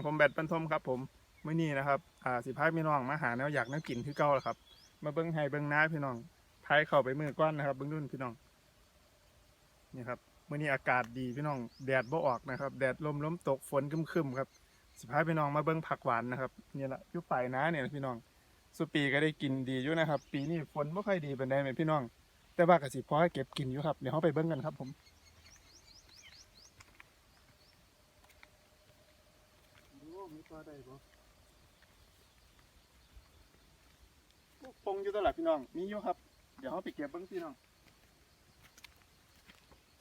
ของผมแบดปันทมครับผมเมื้อนี้นะครับอ่าสิพายพี่น้องมาหาแนวอยากแนวกินคือเก่าแล้วครับ มาเบิ้งไห้เบิ้งน้าพี่น้องพายเข้าไปมือก้อนนะครับเบิ้งรุ่นพี่น้องนี่ครับเมื้อนี้อากาศดีพี่น้องแดดบ่ออกนะครับ แดดลมล้มตกฝนครึมๆครับสิพายพี่น้องมาเบิ้งผักหวานนะครับนี่แหละยุปลายน้าเนี่ยพี่น้องสุปีก็ได้กินดีอยู่นะครับ ปีนี้ฝนไม่ค่อยดีเป็นไดไหมพี่น้อง แต่ว่าก็สิพอให้เก็บกินอยู่ครับเดี๋ยวเราไปเบิ้งกันครับผม โอ้มีปลา ได้ปะปงอยู่ตลาดพี่น้อง มีอยู่ครับ เดี๋ยวเขาไปเก็บเบิ้งพี่น้อง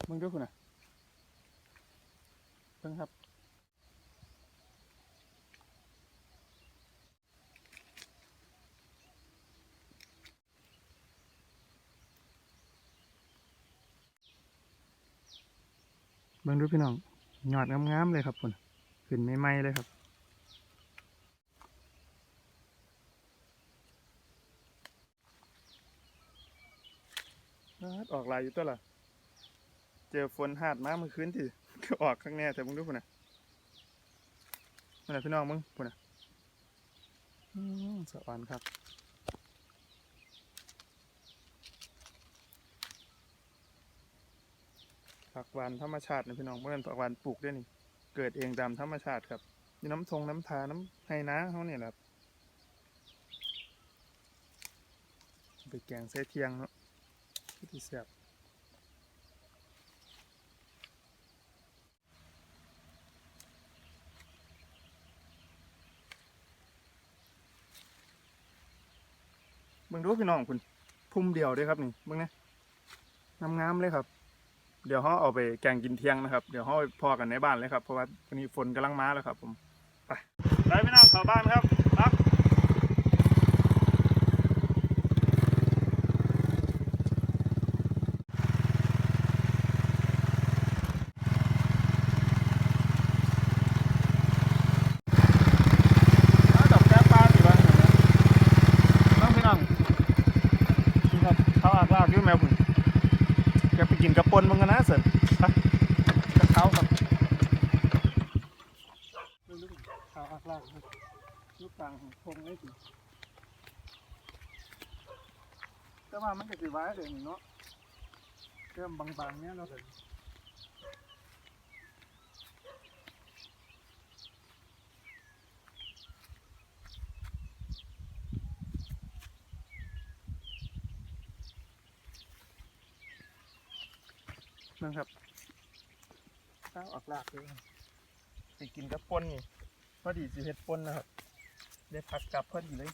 เบิ้งด้วยคุณน่ะเบิ้งครับเบิ้งด้วยพี่น้องยอดงามๆเลยครับคุณขึ้นไม่ไหมเลยครับ ออกลายอยู่ตัวละเจอฝนหาดมาเมื่อคืนที่ก็ออกข้างแน่แต่มึงดูพุ่นนะพุ่นนะพี่น้องมึงพุ่นนะสวรรค์ครับผักหวานธรรมชาตินะพี่น้องเมื่อผักหวานปลูกได้นี่ เกิดเองตามธรรมชาติครับมีน้ำทงน้ำทาน้ำไฮน้าเขาเนี่ยแหละครับไปแกงใส่เทียงเนาะ ที่เสียบเบิ่งดูพี่น้องคุณพุ่มเดียวเด้วยครับนี่เบิ่งนะงามๆเลยครับ เดี๋ยวเขาเอาไปแกงกินเที่ยงนะครับ เดี๋ยวเขาพอกันในบ้านเลยครับ เพราะว่าวันนี้ฝนกำลังมาแล้วครับ ผม ไปไปพี่น้องเข้าบ้านครับครับ เอาดอกแก้วปลาสิบ้างน้องพี่น้องนี่ครับเขาอากลากอยู่แมวผุนอยากไปกินกระปนมึงกันนะเสิร์ไปกระเขาครับเขาอากลากครับลูกต่างของพงไอ้สิแต่ว่ามันก็สิไว้เด่นเนาะเริ่มบางๆเนี้ยเราเห็น นั่นครับข้าวออกลากเลยครับสิกินกับปนนี่พอดีสิเฮ็ดปนนะครับได้พักกลับพอดีเลย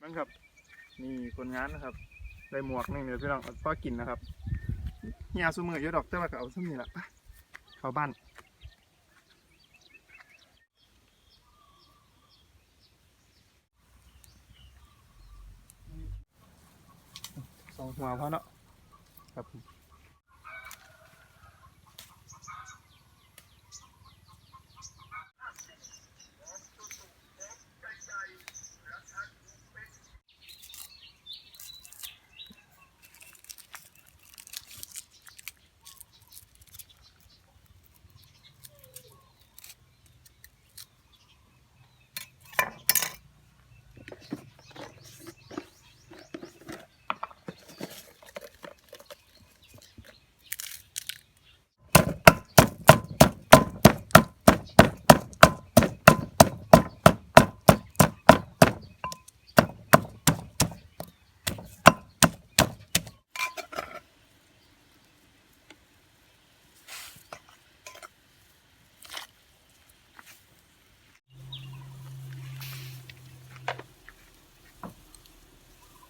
นั่นครับนี่คนงานนะครับ ได้หมวกหนึงเดี๋ยวพี่น้องเอาพอกินนะครับเฮียซูมือเยอะดอกแต่ว่าก็เอาซุ่มนี่แหละไปเข้าบ้าน สอง หัวเขาเนาะครับ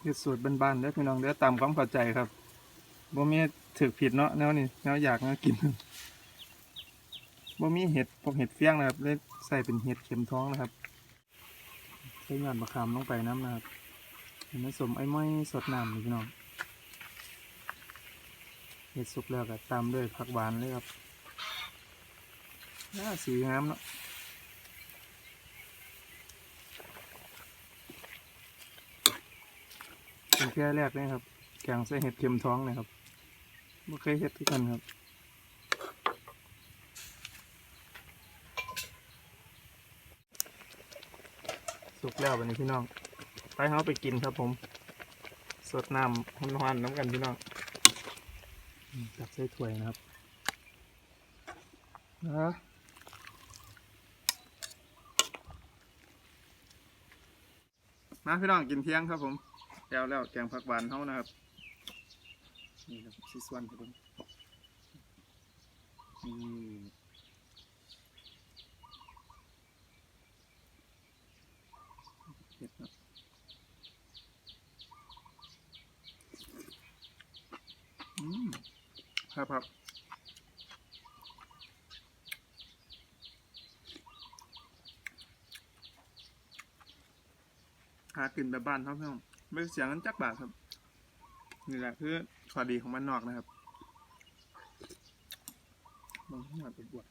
ผมเฮ็ดสูตรบ้านๆเด้อพี่น้องเด้อตามความเข้าใจครับบ่มีถือผิดเนาะแนวนี้แนวอยากแนวกินบ่มีเห็ดพวกเห็ดเฟี้ยงนะครับเลยใส่เป็นเห็ดเข็มท้องนะครับใส่ยอดมะขามลงไปน้ำนะครับเห็นไหมสมไอ้ม้สดน้ำพี่น้องเห็ดสุกแล้วก็ตามด้วยผักหวานเลยครับน่าสีงามเนาะ แค่แรกนะครับแกงใส่เห็ดเข็มท้องนะครับไม่เคยเห็ดทุกคนครับสุกแล้ววันนี้พี่น้อง ไปเขาไปกินครับผม สดน้ำหฮ้อนๆน้ำกันพี่น้องจับใส่ถ้วยนะครับนะมาพี่น้องกินเที่ยงครับผม แล้วแล้วแกงผักหวานเขานะครับนี่ครับซีซวนครับผมอืมเผ็ดเนอะอืมครับครับหากินแบบบ้านเขาพี่อง ไม่เสียเงินจักบาทครับ นี่แหละคือข้อดีของมันนอกนะครับบางทีอาจจะบวช